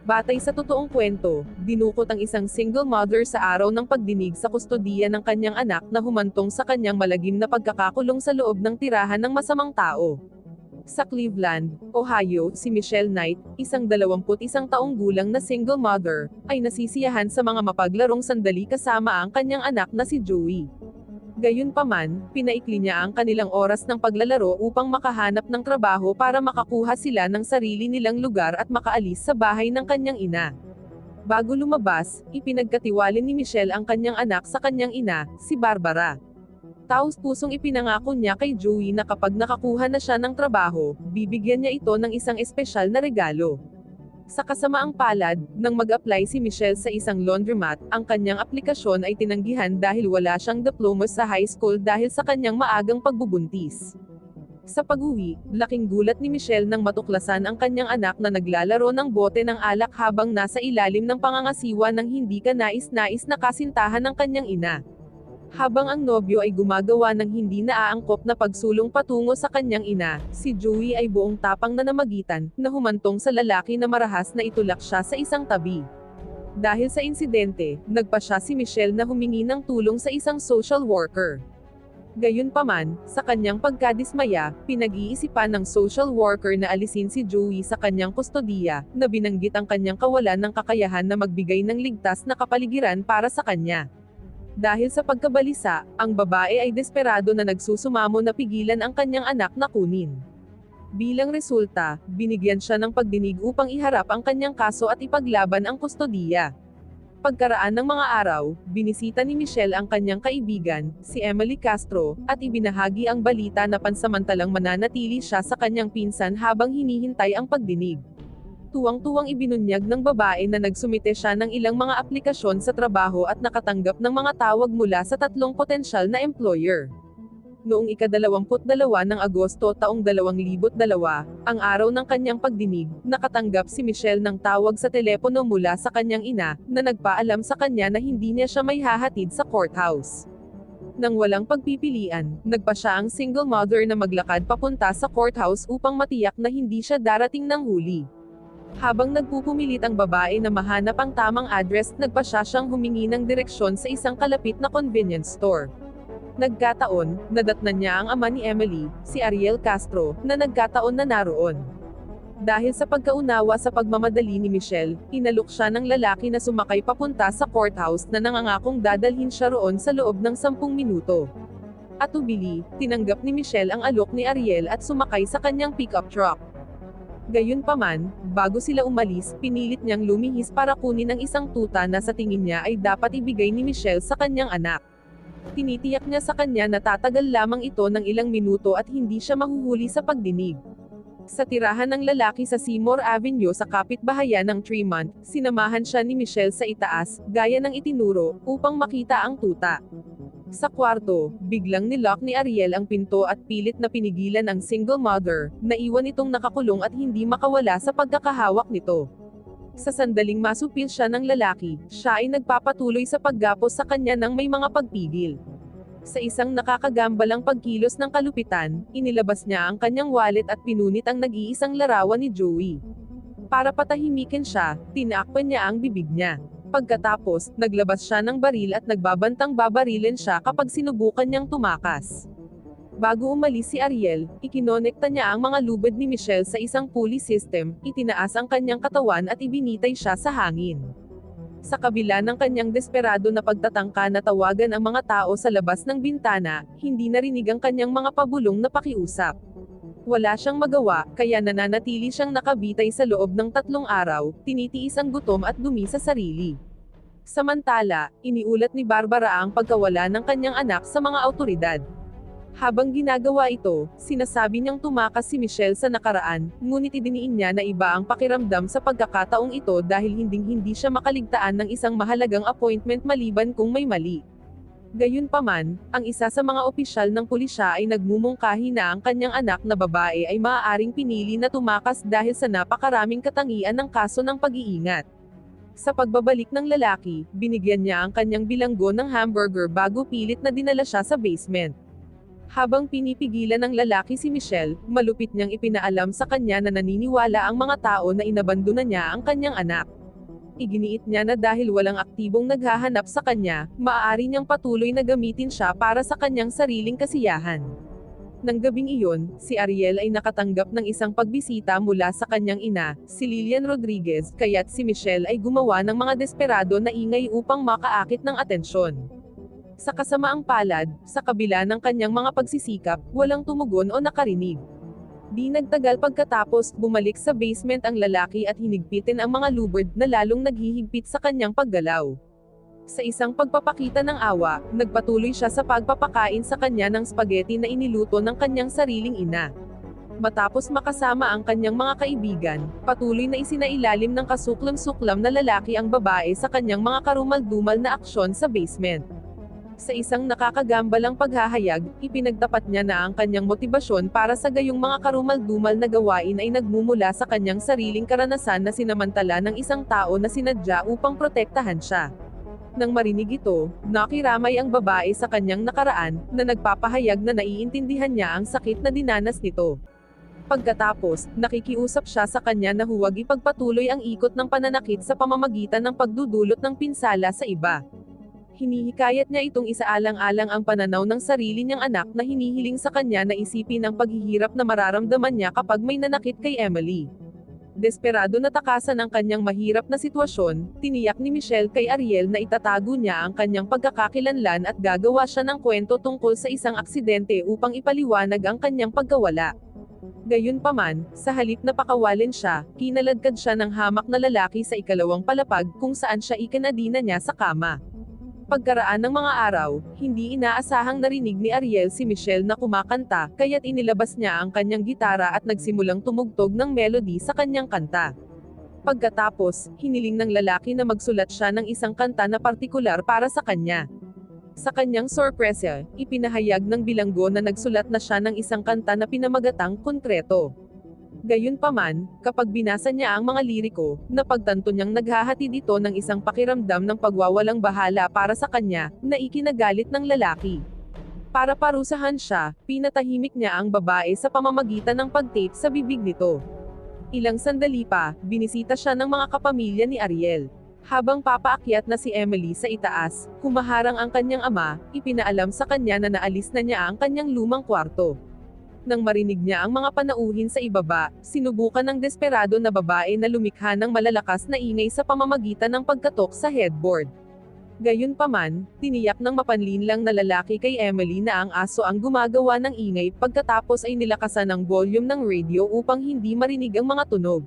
Batay sa totoong kwento, dinukot ang isang single mother sa araw ng pagdinig sa kustodiya ng kanyang anak na humantong sa kanyang malagim na pagkakakulong sa loob ng tirahan ng masamang tao. Sa Cleveland, Ohio, si Michelle Knight, isang 21 taong gulang na single mother, ay nasisiyahan sa mga mapaglarong sandali kasama ang kanyang anak na si Joey. Gayunpaman, pinaikli niya ang kanilang oras ng paglalaro upang makahanap ng trabaho para makakuha sila ng sarili nilang lugar at makaalis sa bahay ng kanyang ina. Bago lumabas, ipinagkatiwalin ni Michelle ang kanyang anak sa kanyang ina, si Barbara. Taos pusong ipinangako niya kay Joey na kapag nakakuha na siya ng trabaho, bibigyan niya ito ng isang espesyal na regalo. Sa kasamaang palad, nang mag-apply si Michelle sa isang laundromat, ang kanyang aplikasyon ay tinanggihan dahil wala siyang diploma sa high school dahil sa kanyang maagang pagbubuntis. Sa pag-uwi, laking gulat ni Michelle nang matuklasan ang kanyang anak na naglalaro ng bote ng alak habang nasa ilalim ng pangangasiwa ng hindi ka nais-nais na kasintahan ng kanyang ina. Habang ang nobyo ay gumagawa ng hindi naaangkop na pagsulong patungo sa kanyang ina, si Joey ay buong tapang na namagitan, na humantong sa lalaki na marahas na itulak siya sa isang tabi. Dahil sa insidente, nagpa siya si Michelle na humingi ng tulong sa isang social worker. Gayunpaman, sa kanyang pagkadismaya, pinag-iisipan ng social worker na alisin si Joey sa kanyang kustodiya, na binanggit ang kanyang kawalan ng kakayahan na magbigay ng ligtas na kapaligiran para sa kanya. Dahil sa pagkabalisa, ang babae ay desperado na nagsusumamo na pigilan ang kanyang anak na kunin. Bilang resulta, binigyan siya ng pagdinig upang iharap ang kanyang kaso at ipaglaban ang kustodiya. Pagkaraan ng mga araw, binisita ni Michelle ang kanyang kaibigan, si Emily Castro, at ibinahagi ang balita na pansamantalang mananatili siya sa kanyang pinsan habang hinihintay ang pagdinig. Tuwang-tuwang ibinunyag ng babae na nagsumite siya ng ilang mga aplikasyon sa trabaho at nakatanggap ng mga tawag mula sa tatlong potensyal na employer. Noong ikadalawamput-dalawa ng Agosto taong 2002, ang araw ng kanyang pagdinig, nakatanggap si Michelle ng tawag sa telepono mula sa kanyang ina, na nagpaalam sa kanya na hindi niya siya may hahatid sa courthouse. Nang walang pagpipilian, nagpa siya ang single mother na maglakad papunta sa courthouse upang matiyak na hindi siya darating ng huli. Habang nagpupumilit ang babae na mahanap ang tamang address, nagpa siya siyang humingi ng direksyon sa isang kalapit na convenience store. Nagkataon, nadatnan niya ang ama ni Emily, si Ariel Castro, na nagkataon na naroon. Dahil sa pagkaunawa sa pagmamadali ni Michelle, inalok siya ng lalaki na sumakay papunta sa courthouse na nangangakong dadalhin siya roon sa loob ng 10 minuto. At ubili, tinanggap ni Michelle ang alok ni Ariel at sumakay sa kanyang pickup truck. Gayunpaman, bago sila umalis, pinilit niyang lumihis para kunin ang isang tuta na sa tingin niya ay dapat ibigay ni Michelle sa kanyang anak. Tinitiyak niya sa kanya na tatagal lamang ito ng ilang minuto at hindi siya mahuhuli sa pagdinig. Sa tirahan ng lalaki sa Seymour Avenue sa kapitbahayan ng Tremont, sinamahan siya ni Michelle sa itaas, gaya ng itinuro, upang makita ang tuta. Sa kwarto, biglang nilock ni Ariel ang pinto at pilit na pinigilan ang single mother, na iwan itong nakakulong at hindi makawala sa pagkakahawak nito. Sa sandaling masupil siya ng lalaki, siya ay nagpapatuloy sa paggapos sa kanya ng may mga pagpigil. Sa isang nakakagambalang pagkilos ng kalupitan, inilabas niya ang kanyang wallet at pinunit ang nag-iisang larawan ni Joey. Para patahimikin siya, tinakpan niya ang bibig niya. Pagkatapos, naglabas siya ng baril at nagbabantang babarilin siya kapag sinubukan niyang tumakas. Bago umalis si Ariel, ikinonekta niya ang mga lubid ni Michelle sa isang pulley system, itinaas ang kanyang katawan at ibinitay siya sa hangin. Sa kabila ng kanyang desperado na pagtatangka na tawagan ang mga tao sa labas ng bintana, hindi narinig ang kanyang mga pabulong na pakiusap. Wala siyang magawa, kaya nananatili siyang nakabitay sa loob ng tatlong araw, tinitiis ang gutom at dumi sa sarili. Samantala, iniulat ni Barbara ang pagkawala ng kanyang anak sa mga autoridad. Habang ginagawa ito, sinasabi niyang tumakas si Michelle sa nakaraan, ngunit idiniin niya na iba ang pakiramdam sa pagkakataong ito dahil hinding-hindi siya makaligtaan ng isang mahalagang appointment maliban kung may mali. Gayunpaman, ang isa sa mga opisyal ng pulisya ay nagmumungkahi na ang kanyang anak na babae ay maaaring pinili na tumakas dahil sa napakaraming katangian ng kaso ng pag-iingat. Sa pagbabalik ng lalaki, binigyan niya ang kanyang bilanggo ng hamburger bago pilit na dinala siya sa basement. Habang pinipigilan ng lalaki si Michelle, malupit niyang ipinaalam sa kanya na naniniwala ang mga tao na inabandona niya ang kanyang anak. Iginiit niya na dahil walang aktibong naghahanap sa kanya, maaari niyang patuloy na gamitin siya para sa kanyang sariling kasiyahan. Nang gabing iyon, si Ariel ay nakatanggap ng isang pagbisita mula sa kanyang ina, si Lilian Rodriguez, kaya't si Michelle ay gumawa ng mga desperado na ingay upang makaakit ng atensyon. Sa kasamaang palad, sa kabila ng kanyang mga pagsisikap, walang tumugon o nakarinig. Di nagtagal pagkatapos, bumalik sa basement ang lalaki at hinigpitin ang mga lubid na lalong naghihigpit sa kanyang paggalaw. Sa isang pagpapakita ng awa, nagpatuloy siya sa pagpapakain sa kanya ng spaghetti na iniluto ng kanyang sariling ina. Matapos makasama ang kanyang mga kaibigan, patuloy na isinailalim ng kasuklam-suklam na lalaki ang babae sa kanyang mga karumal-dumal na aksyon sa basement. Sa isang nakakagambalang paghahayag, ipinagtapat niya na ang kanyang motibasyon para sa gayong mga karumal-dumal na gawain ay nagmumula sa kanyang sariling karanasan na sinamantala ng isang tao na sinadya upang protektahan siya. Nang marinig ito, nakiramay ang babae sa kanyang nakaraan, na nagpapahayag na naiintindihan niya ang sakit na dinanas nito. Pagkatapos, nakikiusap siya sa kanya na huwag ipagpatuloy ang ikot ng pananakit sa pamamagitan ng pagdudulot ng pinsala sa iba hinihikayat niya itong isaalang-alang ang pananaw ng sarili niyang anak na hinihiling sa kanya na isipin ang paghihirap na mararamdaman niya kapag may nanakit kay Emily. Desperado na takasan ang kanyang mahirap na sitwasyon, tiniyak ni Michelle kay Ariel na itatago niya ang kanyang pagkakakilanlan at gagawa siya ng kwento tungkol sa isang aksidente upang ipaliwanag ang kanyang pagkawala. Gayunpaman, sa halip na pakawalin siya, kinaladkad siya ng hamak na lalaki sa ikalawang palapag kung saan siya ikanadina niya sa kama. Pagkaraan ng mga araw, hindi inaasahang narinig ni Ariel si Michelle na kumakanta, kaya't inilabas niya ang kanyang gitara at nagsimulang tumugtog ng melody sa kanyang kanta. Pagkatapos, hiniling ng lalaki na magsulat siya ng isang kanta na partikular para sa kanya. Sa kanyang sorpresa, ipinahayag ng bilanggo na nagsulat na siya ng isang kanta na pinamagatang konkreto. Gayunpaman, kapag binasa niya ang mga liriko, napagtanto niyang naghahatid ito ng isang pakiramdam ng pagwawalang bahala para sa kanya, na ikinagalit ng lalaki. Para parusahan siya, pinatahimik niya ang babae sa pamamagitan ng pagtape sa bibig nito. Ilang sandali pa, binisita siya ng mga kapamilya ni Ariel. Habang papaakyat na si Emily sa itaas, humaharang ang kanyang ama, ipinaalam sa kanya na naalis na niya ang kanyang lumang kwarto. Nang marinig niya ang mga panauhin sa ibaba, sinubukan ng desperado na babae na lumikha ng malalakas na ingay sa pamamagitan ng pagkatok sa headboard. Gayunpaman, tiniyak ng mapanlinlang na lalaki kay Emily na ang aso ang gumagawa ng ingay pagkatapos ay nilakasan ng volume ng radio upang hindi marinig ang mga tunog.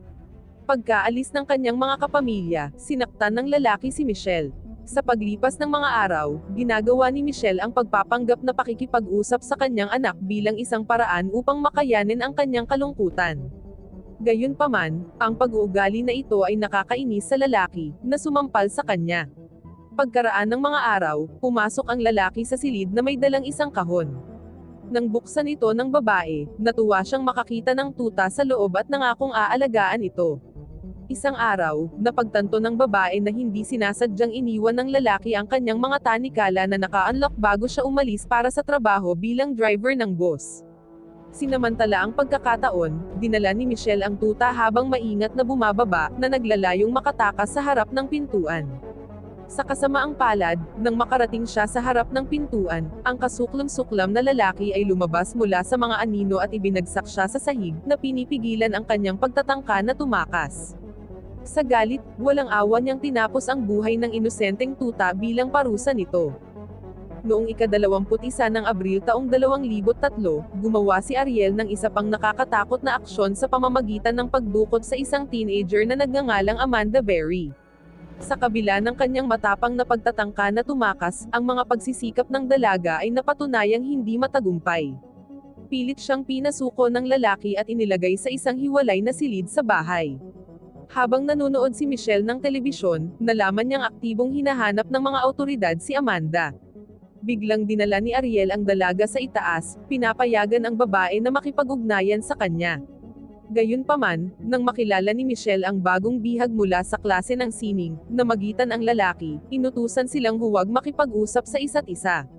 Pagkaalis ng kanyang mga kapamilya, sinaktan ng lalaki si Michelle. Sa paglipas ng mga araw, ginagawa ni Michelle ang pagpapanggap na pakikipag-usap sa kanyang anak bilang isang paraan upang makayanin ang kanyang kalungkutan. Gayunpaman, ang pag-uugali na ito ay nakakainis sa lalaki, na sumampal sa kanya. Pagkaraan ng mga araw, pumasok ang lalaki sa silid na may dalang isang kahon. Nang buksan ito ng babae, natuwa siyang makakita ng tuta sa loob at nangakong aalagaan ito. Isang araw, napagtanto ng babae na hindi sinasadyang iniwan ng lalaki ang kanyang mga tanikala na naka-unlock bago siya umalis para sa trabaho bilang driver ng bus. Sinamantala ang pagkakataon, dinala ni Michelle ang tuta habang maingat na bumababa, na naglalayong makatakas sa harap ng pintuan. Sa kasamaang palad, nang makarating siya sa harap ng pintuan, ang kasuklam-suklam na lalaki ay lumabas mula sa mga anino at ibinagsak siya sa sahig, na pinipigilan ang kanyang pagtatangka na tumakas. Sa galit, walang awa niyang tinapos ang buhay ng inosenteng tuta bilang parusa nito. Noong ikadalawamput isa ng Abril taong 2003, gumawa si Ariel ng isa pang nakakatakot na aksyon sa pamamagitan ng pagdukot sa isang teenager na nagngangalang Amanda Berry. Sa kabila ng kanyang matapang na pagtatangka na tumakas, ang mga pagsisikap ng dalaga ay napatunayang hindi matagumpay. Pilit siyang pinasuko ng lalaki at inilagay sa isang hiwalay na silid sa bahay. Habang nanonood si Michelle ng telebisyon, nalaman niyang aktibong hinahanap ng mga autoridad si Amanda. Biglang dinala ni Ariel ang dalaga sa itaas, pinapayagan ang babae na makipag-ugnayan sa kanya. Gayunpaman, nang makilala ni Michelle ang bagong bihag mula sa klase ng sining, na magitan ang lalaki, inutusan silang huwag makipag-usap sa isa't isa.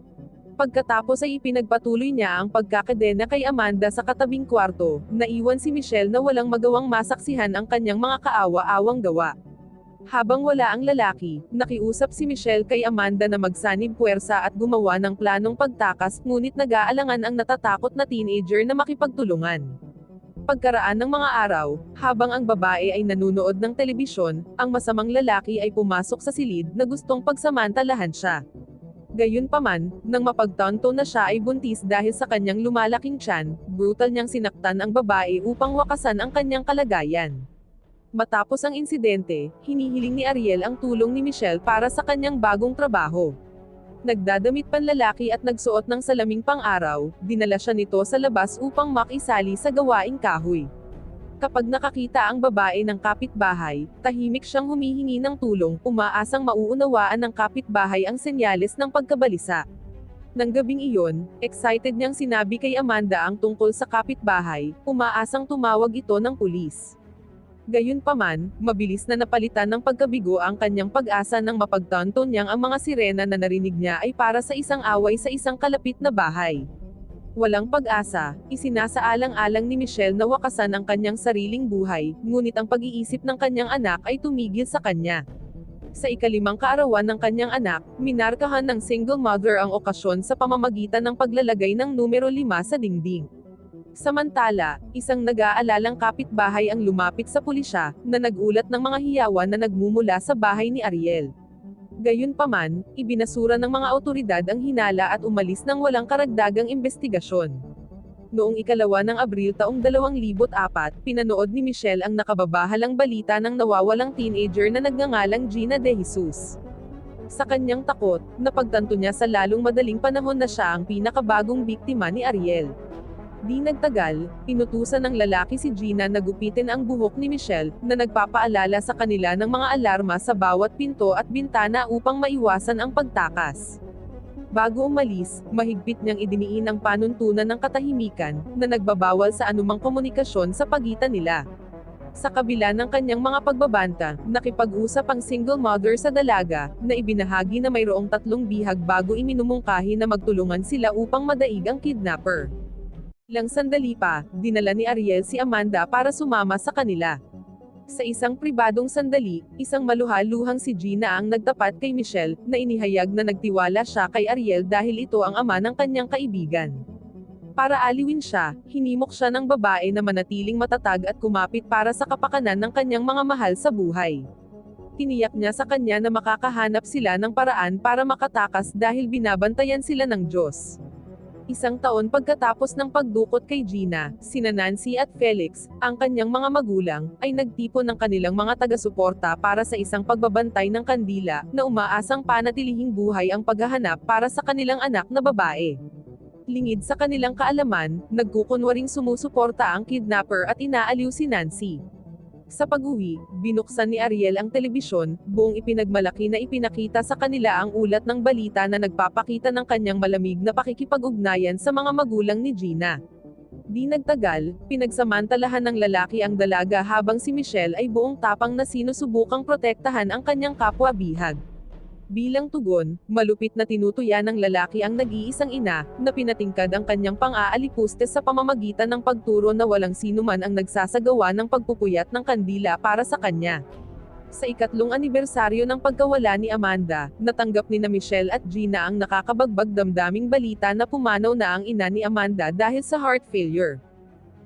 Pagkatapos ay ipinagpatuloy niya ang pagkakadena kay Amanda sa katabing kwarto, naiwan si Michelle na walang magawang masaksihan ang kanyang mga kaawa-awang gawa. Habang wala ang lalaki, nakiusap si Michelle kay Amanda na magsanib puwersa at gumawa ng planong pagtakas ngunit nag-aalangan ang natatakot na teenager na makipagtulungan. Pagkaraan ng mga araw, habang ang babae ay nanunood ng telebisyon, ang masamang lalaki ay pumasok sa silid na gustong pagsamantalahan siya. Gayunpaman, nang mapagtanto na siya ay buntis dahil sa kanyang lumalaking tiyan, brutal niyang sinaktan ang babae upang wakasan ang kanyang kalagayan. Matapos ang insidente, hinihiling ni Ariel ang tulong ni Michelle para sa kanyang bagong trabaho. Nagdadamit panlalaki at nagsuot ng salaming pang-araw, dinala siya nito sa labas upang makisali sa gawaing kahoy. Kapag nakakita ang babae ng kapitbahay, tahimik siyang humihingi ng tulong, umaasang mauunawaan ng kapitbahay ang senyales ng pagkabalisa. Nang gabing iyon, excited niyang sinabi kay Amanda ang tungkol sa kapitbahay, umaasang tumawag ito ng pulis. Gayunpaman, mabilis na napalitan ng pagkabigo ang kanyang pag-asa nang mapagtanto niyang ang mga sirena na narinig niya ay para sa isang away sa isang kalapit na bahay. Walang pag-asa, isinasaalang-alang ni Michelle na wakasan ang kanyang sariling buhay, ngunit ang pag-iisip ng kanyang anak ay tumigil sa kanya. Sa ikalimang kaarawan ng kanyang anak, minarkahan ng single mother ang okasyon sa pamamagitan ng paglalagay ng numero 5 sa dingding. Samantala, isang nag-aalalang kapitbahay ang lumapit sa pulisya, na nagulat ng mga hiyawan na nagmumula sa bahay ni Ariel. Gayunpaman, ibinasura ng mga otoridad ang hinala at umalis ng walang karagdagang investigasyon. Noong ikalawa ng Abril taong 2004, pinanood ni Michelle ang nakababahalang balita ng nawawalang teenager na nagngangalang Gina De Jesus. Sa kanyang takot, napagtanto niya sa lalong madaling panahon na siya ang pinakabagong biktima ni Ariel. Di nagtagal, inutusan ng lalaki si Gina na gupitin ang buhok ni Michelle, na nagpapaalala sa kanila ng mga alarma sa bawat pinto at bintana upang maiwasan ang pagtakas. Bago umalis, mahigpit niyang idiniin ang panuntunan ng katahimikan, na nagbabawal sa anumang komunikasyon sa pagitan nila. Sa kabila ng kanyang mga pagbabanta, nakipag-usap ang single mother sa dalaga, na ibinahagi na mayroong tatlong bihag bago iminumungkahi na magtulungan sila upang madaig ang kidnapper. Ilang sandali pa, dinala ni Ariel si Amanda para sumama sa kanila. Sa isang pribadong sandali, isang maluhaluhang si Gina ang nagtapat kay Michelle, na inihayag na nagtiwala siya kay Ariel dahil ito ang ama ng kanyang kaibigan. Para aliwin siya, hinimok siya ng babae na manatiling matatag at kumapit para sa kapakanan ng kanyang mga mahal sa buhay. Tiniyak niya sa kanya na makakahanap sila ng paraan para makatakas dahil binabantayan sila ng Diyos. Isang taon pagkatapos ng pagdukot kay Gina, sina Nancy at Felix, ang kanyang mga magulang, ay nagtipon ng kanilang mga taga-suporta para sa isang pagbabantay ng kandila, na umaasang panatilihing buhay ang paghahanap para sa kanilang anak na babae. Lingid sa kanilang kaalaman, nagkukunwaring sumusuporta ang kidnapper at inaaliw si Nancy. Sa pag-uwi, binuksan ni Ariel ang telebisyon, buong ipinagmalaki na ipinakita sa kanila ang ulat ng balita na nagpapakita ng kanyang malamig na pakikipag-ugnayan sa mga magulang ni Gina. Di nagtagal, pinagsamantalahan ng lalaki ang dalaga habang si Michelle ay buong tapang na sinusubukang protektahan ang kanyang kapwa bihag. Bilang tugon, malupit na tinutuya ng lalaki ang nag-iisang ina, na pinatingkad ang kanyang pang-aalipuste sa pamamagitan ng pagturo na walang sinuman ang nagsasagawa ng pagpupuyat ng kandila para sa kanya. Sa ikatlong anibersaryo ng pagkawala ni Amanda, natanggap ni na Michelle at Gina ang nakakabagbag damdaming balita na pumanaw na ang ina ni Amanda dahil sa heart failure.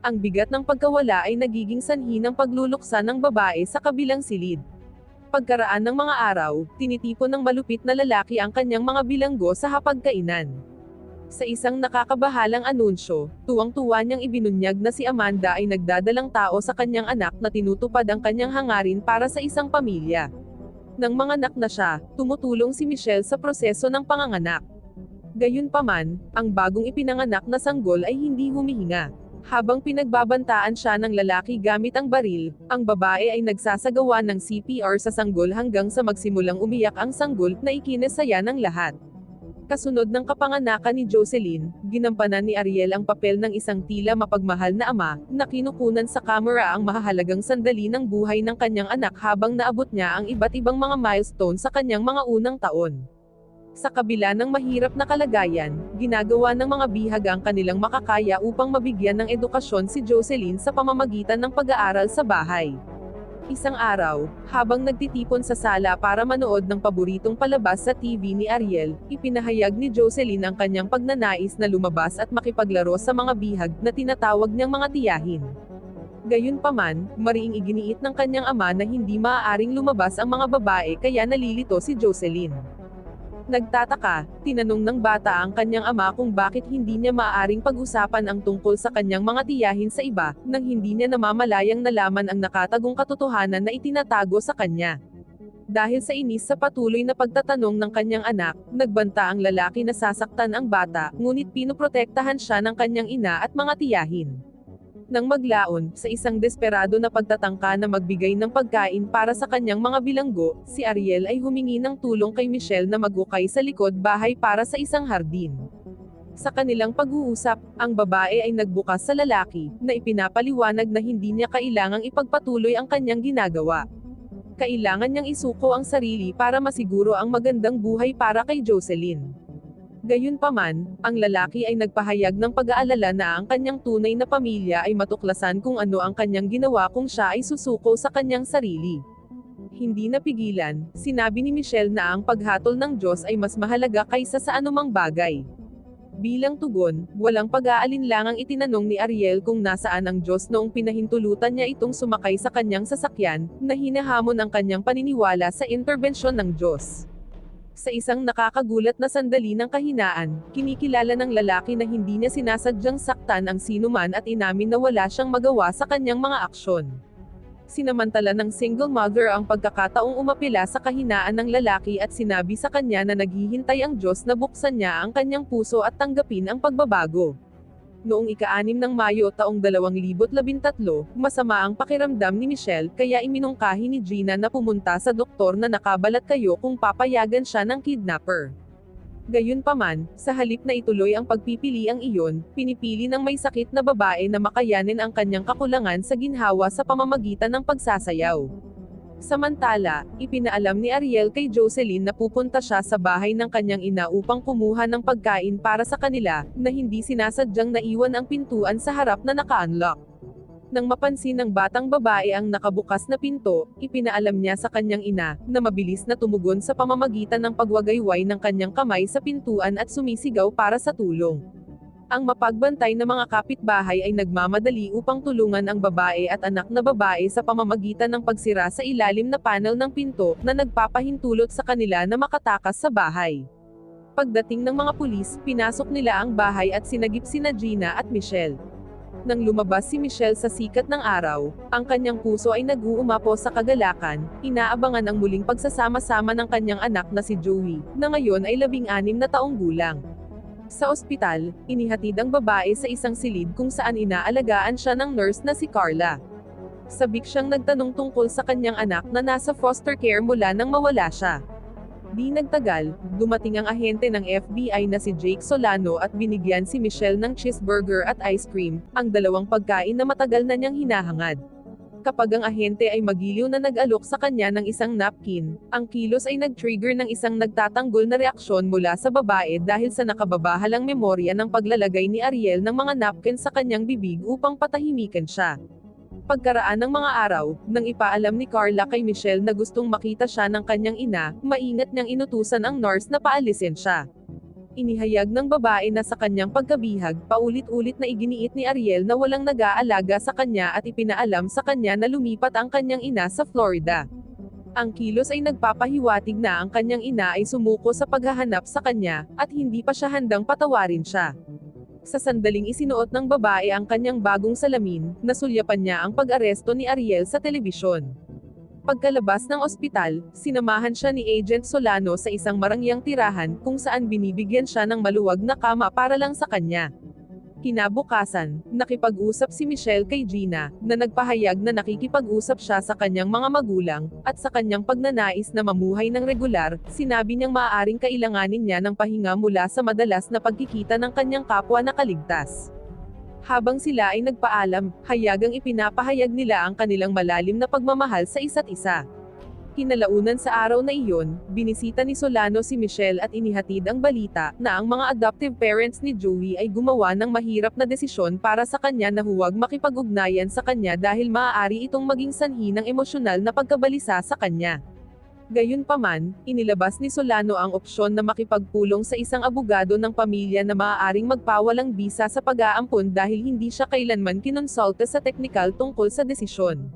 Ang bigat ng pagkawala ay nagiging sanhi ng pagluluksa ng babae sa kabilang silid. Pagkaraan ng mga araw, tinitipon ng malupit na lalaki ang kanyang mga bilanggo sa hapagkainan. Sa isang nakakabahalang anunsyo, tuwang-tuwa niyang ibinunyag na si Amanda ay nagdadalang tao sa kanyang anak na tinutupad ang kanyang hangarin para sa isang pamilya. Nang manganak na siya, tumutulong si Michelle sa proseso ng panganganak. Gayunpaman, ang bagong ipinanganak na sanggol ay hindi humihinga. Habang pinagbabantaan siya ng lalaki gamit ang baril, ang babae ay nagsasagawa ng CPR sa sanggol hanggang sa magsimulang umiyak ang sanggol na ikinesaya ng lahat. Kasunod ng kapanganakan ni Jocelyn, ginampanan ni Ariel ang papel ng isang tila mapagmahal na ama, na kinukunan sa kamera ang mahahalagang sandali ng buhay ng kanyang anak habang naabot niya ang iba't ibang mga milestone sa kanyang mga unang taon. Sa kabila ng mahirap na kalagayan, ginagawa ng mga bihag ang kanilang makakaya upang mabigyan ng edukasyon si Jocelyn sa pamamagitan ng pag-aaral sa bahay. Isang araw, habang nagtitipon sa sala para manood ng paboritong palabas sa TV ni Ariel, ipinahayag ni Jocelyn ang kanyang pagnanais na lumabas at makipaglaro sa mga bihag na tinatawag niyang mga tiyahin. Gayunpaman, mariing iginiit ng kanyang ama na hindi maaaring lumabas ang mga babae kaya nalilito si Jocelyn. Nagtataka, tinanong ng bata ang kanyang ama kung bakit hindi niya maaaring pag-usapan ang tungkol sa kanyang mga tiyahin sa iba, nang hindi niya namamalayang nalaman ang nakatagong katotohanan na itinatago sa kanya. Dahil sa inis sa patuloy na pagtatanong ng kanyang anak, nagbanta ang lalaki na sasaktan ang bata, ngunit pinoprotektahan siya ng kanyang ina at mga tiyahin. Nang maglaon, sa isang desperado na pagtatangka na magbigay ng pagkain para sa kanyang mga bilanggo, si Ariel ay humingi ng tulong kay Michelle na magukay sa likod bahay para sa isang hardin. Sa kanilang pag-uusap, ang babae ay nagbukas sa lalaki, na ipinapaliwanag na hindi niya kailangang ipagpatuloy ang kanyang ginagawa. Kailangan niyang isuko ang sarili para masiguro ang magandang buhay para kay Jocelyn. Gayunpaman, ang lalaki ay nagpahayag ng pag-aalala na ang kanyang tunay na pamilya ay matuklasan kung ano ang kanyang ginawa kung siya ay susuko sa kanyang sarili. Hindi napigilan, sinabi ni Michelle na ang paghatol ng Diyos ay mas mahalaga kaysa sa anumang bagay. Bilang tugon, walang pag-aalinlangang itinanong ni Ariel kung nasaan ang Diyos noong pinahintulutan niya itong sumakay sa kanyang sasakyan, na hinahamon ang kanyang paniniwala sa interbensyon ng Diyos. Sa isang nakakagulat na sandali ng kahinaan, kinikilala ng lalaki na hindi niya sinasadyang saktan ang sinuman at inamin na wala siyang magawa sa kanyang mga aksyon. Sinamantala ng single mother ang pagkakataong umapila sa kahinaan ng lalaki at sinabi sa kanya na naghihintay ang Diyos na buksan niya ang kanyang puso at tanggapin ang pagbabago. Noong ika-6 ng Mayo taong 2013, masama ang pakiramdam ni Michelle kaya iminungkahi ni Gina na pumunta sa doktor na nakabalat kayo kung papayagan siya ng kidnapper. Gayunpaman, sa halip na ituloy ang pagpipili ang iyon, pinipili ng may sakit na babae na makayanin ang kanyang kakulangan sa ginhawa sa pamamagitan ng pagsasayaw. Samantala, ipinaalam ni Ariel kay Jocelyn na pupunta siya sa bahay ng kanyang ina upang kumuha ng pagkain para sa kanila, na hindi sinasadyang naiwan ang pintuan sa harap na naka-unlock. Nang mapansin ng batang babae ang nakabukas na pinto, ipinaalam niya sa kanyang ina, na mabilis na tumugon sa pamamagitan ng pagwagayway ng kanyang kamay sa pintuan at sumisigaw para sa tulong. Ang mapagbantay na mga kapitbahay ay nagmamadali upang tulungan ang babae at anak na babae sa pamamagitan ng pagsira sa ilalim na panel ng pinto, na nagpapahintulot sa kanila na makatakas sa bahay. Pagdating ng mga pulis, pinasok nila ang bahay at sinagip sina Gina at Michelle. Nang lumabas si Michelle sa sikat ng araw, ang kanyang puso ay nag-uumapo sa kagalakan, inaabangan ang muling pagsasama-sama ng kanyang anak na si Joey, na ngayon ay labing-anim na taong gulang. Sa ospital, inihatid ang babae sa isang silid kung saan inaalagaan siya ng nurse na si Carla. Sabik siyang nagtanong tungkol sa kanyang anak na nasa foster care mula nang mawala siya. Di nagtagal, dumating ang ahente ng FBI na si Jake Solano at binigyan si Michelle ng cheeseburger at ice cream, ang dalawang pagkain na matagal na niyang hinahangad. Kapag ang ahente ay magiliw na nag-alok sa kanya ng isang napkin, ang kilos ay nag-trigger ng isang nagtatanggol na reaksyon mula sa babae dahil sa nakababahalang memorya ng paglalagay ni Ariel ng mga napkin sa kanyang bibig upang patahimikan siya. Pagkaraan ng mga araw, nang ipaalam ni Carla kay Michelle na gustong makita siya ng kanyang ina, maingat niyang inutusan ang nurse na paalisin siya inihayag ng babae na sa kanyang pagkabihag, paulit-ulit na iginiit ni Ariel na walang nag-aalaga sa kanya at ipinaalam sa kanya na lumipat ang kanyang ina sa Florida. Ang kilos ay nagpapahiwatig na ang kanyang ina ay sumuko sa paghahanap sa kanya, at hindi pa siya handang patawarin siya. Sa sandaling isinuot ng babae ang kanyang bagong salamin, nasulyapan niya ang pag-aresto ni Ariel sa telebisyon. Pagkalabas ng ospital, sinamahan siya ni Agent Solano sa isang marangyang tirahan kung saan binibigyan siya ng maluwag na kama para lang sa kanya. Kinabukasan, nakipag-usap si Michelle kay Gina, na nagpahayag na nakikipag-usap siya sa kanyang mga magulang, at sa kanyang pagnanais na mamuhay ng regular, sinabi niyang maaaring kailanganin niya ng pahinga mula sa madalas na pagkikita ng kanyang kapwa na kaligtas. Habang sila ay nagpaalam, hayagang ipinapahayag nila ang kanilang malalim na pagmamahal sa isa't isa. Kinalaunan sa araw na iyon, binisita ni Solano si Michelle at inihatid ang balita na ang mga adoptive parents ni Joey ay gumawa ng mahirap na desisyon para sa kanya na huwag makipag-ugnayan sa kanya dahil maaari itong maging sanhi ng emosyonal na pagkabalisa sa kanya. Gayunpaman, inilabas ni Solano ang opsyon na makipagpulong sa isang abogado ng pamilya na maaaring magpawalang bisa sa pag-aampon dahil hindi siya kailanman kinonsulta sa teknikal tungkol sa desisyon.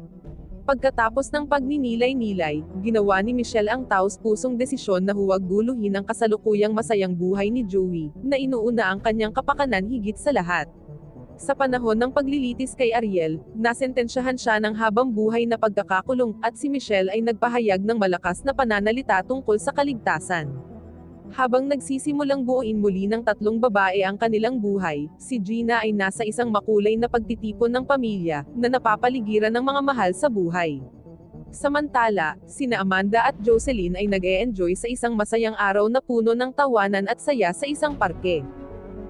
Pagkatapos ng pagninilay-nilay, ginawa ni Michelle ang taos-pusong desisyon na huwag guluhin ang kasalukuyang masayang buhay ni Joey, na inuuna ang kanyang kapakanan higit sa lahat. Sa panahon ng paglilitis kay Ariel, nasentensyahan siya ng habang buhay na pagkakakulong, at si Michelle ay nagpahayag ng malakas na pananalita tungkol sa kaligtasan. Habang nagsisimulang buuin muli ng tatlong babae ang kanilang buhay, si Gina ay nasa isang makulay na pagtitipon ng pamilya, na napapaligiran ng mga mahal sa buhay. Samantala, sina Amanda at Jocelyn ay nag-e-enjoy sa isang masayang araw na puno ng tawanan at saya sa isang parke.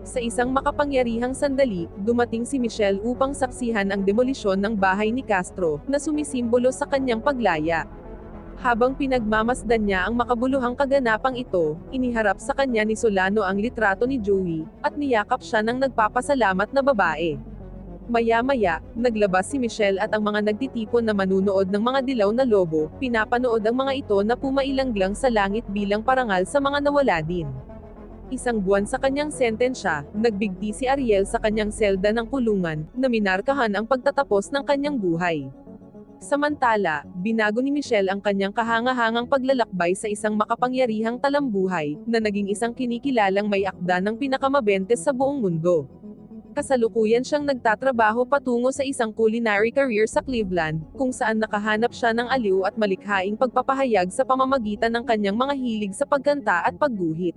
Sa isang makapangyarihang sandali, dumating si Michelle upang saksihan ang demolisyon ng bahay ni Castro, na sumisimbolo sa kanyang paglaya. Habang pinagmamasdan niya ang makabuluhang kaganapang ito, iniharap sa kanya ni Solano ang litrato ni Joey, at niyakap siya ng nagpapasalamat na babae. Maya-maya, naglabas si Michelle at ang mga nagtitipon na manunood ng mga dilaw na lobo, pinapanood ang mga ito na pumailanglang sa langit bilang parangal sa mga nawala din. Isang buwan sa kanyang sentensya, nagbigti si Ariel sa kanyang selda ng kulungan, na minarkahan ang pagtatapos ng kanyang buhay. Samantala, binago ni Michelle ang kanyang kahangahangang paglalakbay sa isang makapangyarihang talambuhay, na naging isang kinikilalang may akda ng pinakamabentes sa buong mundo. Kasalukuyan siyang nagtatrabaho patungo sa isang culinary career sa Cleveland, kung saan nakahanap siya ng aliw at malikhaing pagpapahayag sa pamamagitan ng kanyang mga hilig sa pagkanta at pagguhit.